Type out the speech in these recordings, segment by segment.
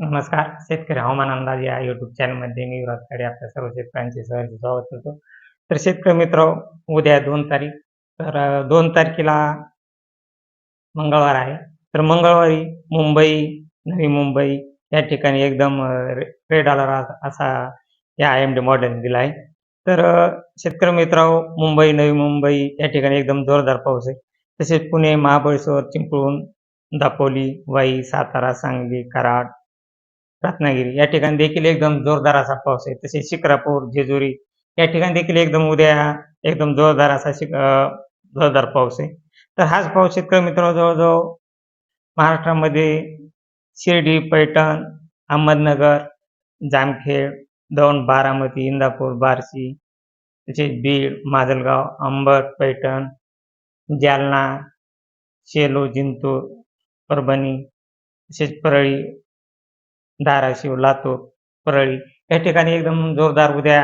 नमस्कार. शेतकरी हवामान अंदाज या युट्यूब चॅनलमध्ये मी विराज खाडे आपल्या सर्व शेतकऱ्यांचे सहज स्वागत करतो. तर शेतकरी मित्र उद्या दोन तारीख तर दोन तारखेला मंगळवार आहे. तर मंगळवारी मुंबई नवी मुंबई या ठिकाणी एकदम रेड अलर्ट असा या आय एम डी मॉडेल दिला आहे तर शेतकरी मित्र मुंबई नवी मुंबई या ठिकाणी एकदम जोरदार पाऊस आहे. तसेच पुणे महाबळेश्वर चिंपळूण दापोली वाई सातारा सांगली कराड रत्नागिरी. या ठिकाणी देखील एकदम जोरदार असा पाऊस आहे. तसेच शिक्रापूर जेजुरी या ठिकाणी देखील एकदम उद्या एकदम जोरदार असा शिक जोरदार पाऊस आहे. तर हाच पाऊस शेतकरी मित्र जवळजवळ महाराष्ट्रामध्ये शिर्डी पैठण अहमदनगर जामखेड दौंड बारामती इंदापूर बार्शी तसेच बीड माजलगाव अंबड पैठण जालना शेलू जिंतूर परभणी तसेच परळी धाराशिव लातूर परळी या ठिकाणी एकदम जोरदार उद्या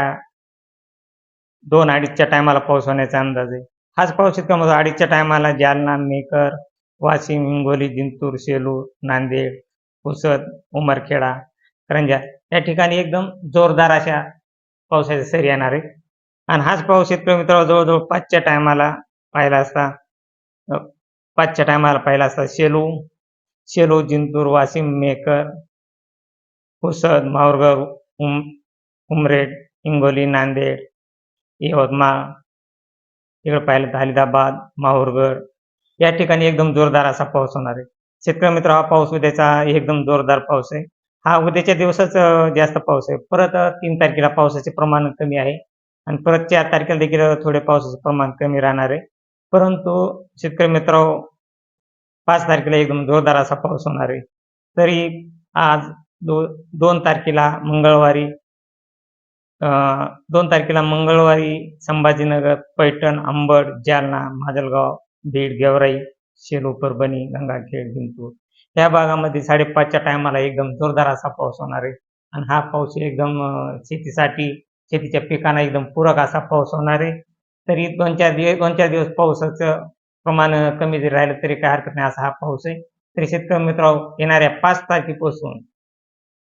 दोन अडीचच्या टायमाला पाऊस होण्याचा अंदाज आहे. हाच पाऊस इतका मग अडीचच्या टायमाला जालना मेकर वाशिम हिंगोली जिंतूर सेलू नांदेड पुसद उमरखेडा करंजा या ठिकाणी एकदम जोरदार अशा पावसाच्या सरी येणार आहे आणि हाच पाऊस शेतकरी मित्र जवळजवळ पाचच्या टायमाला पाहिला असता पाचच्या टायमाला पाहिला असता शेलू शेलू जिंतूर वाशिम मेकर पुसद माहूरगड उम उमरेड हिंगोली नांदेड यवतमाळ इकडे पाहिलं तर हलिदाबाद माहूरगड या ठिकाणी एकदम जोरदार असा पाऊस होणार आहे. शेतकरी मित्र हा पाऊस उद्याचा एकदम जोरदार पाऊस आहे. हा उद्याच्या दिवसाच जास्त पाऊस आहे. परत तीन तारखेला पावसाचे प्रमाण कमी आहे. आणि परत चार तारखेला देखील थोडे पावसाचे प्रमाण कमी राहणार आहे. परंतु शेतकरी मित्र पाच तारखेला एकदम जोरदार असा पाऊस होणार आहे. तरी आज दो दोन तारखेला मंगळवारी अं, दोन तारखेला मंगळवारी संभाजीनगर पैठण अंबड जालना माजलगाव बीड गेवराई शेलू परभणी गंगाखेड जिंतूर. या भागामध्ये साडेपाचच्या टायमाला एकदम जोरदार असा पाऊस होणार आहे. आणि हा पाऊस एकदम शेतीसाठी शेतीच्या पिकांना एकदम पूरक असा पाऊस होणार आहे. तरी दोन चार दिवस दोन चार दिवस पावसाचं प्रमाण कमी जरी राहिलं तरी काय हरकत नाही असा हा पाऊस आहे. तरी शेतकरी मित्र येणाऱ्या पाच तारखेपासून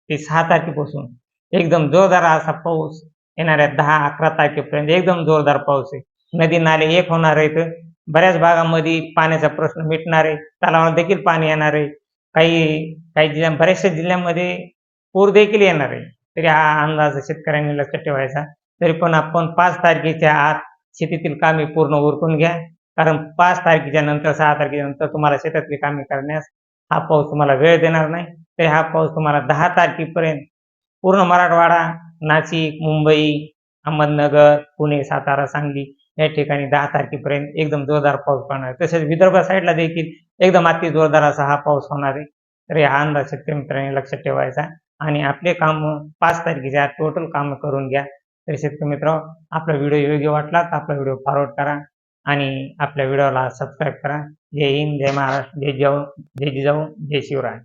ते सहा तारखेपासून. एकदम जोरदार असा पाऊस येणाऱ्या दहा अकरा तारखेपर्यंत एकदम जोरदार पाऊस आहे. नदी नाले एक होणार आहेत. बऱ्याच भागामध्ये पाण्याचा प्रश्न मिटणार आहे. तलावाला देखील पाणी येणार आहे. काही काही जिल्ह्या बऱ्याचशा जिल्ह्यांमध्ये पूर देखील येणार आहे. तरी हा अंदाज शेतकऱ्यांनी लक्षात ठेवायचा. तरी पण आपण पाच तारखेच्या आत शेतीतील कामे पूर्ण उरकून घ्या. कारण पाच तारखेच्या नंतर सहा तारखेच्या नंतर तुम्हाला शेतातली कामे करण्यास हा पाऊस तुम्हाला वेळ देणार नाही. तर हा पाऊस तुम्हाला दहा तारखेपर्यंत पूर्ण मराठवाडा नाशिक मुंबई अहमदनगर पुणे सातारा सांगली या ठिकाणी दहा तारखेपर्यंत एकदम जोरदार पाऊस पडणार आहे. तसेच विदर्भ साईडला देखील एकदम अति जोरदार असा हा पाऊस होणार आहे. तर हा अंदाज शेतकरी मित्रांनी लक्षात ठेवायचा आणि आपले काम पाच तारखेच्या टोटल काम करून घ्या. तर शेतकरी मित्र आपला व्हिडिओ योग्य वाटला तर आपला व्हिडिओ फॉरवर्ड करा आणि आपल्या व्हिडिओला सबस्क्राईब करा. जय हिंद जय महाराष्ट्र जय जाऊ जय जिजाऊ जय शिवराय.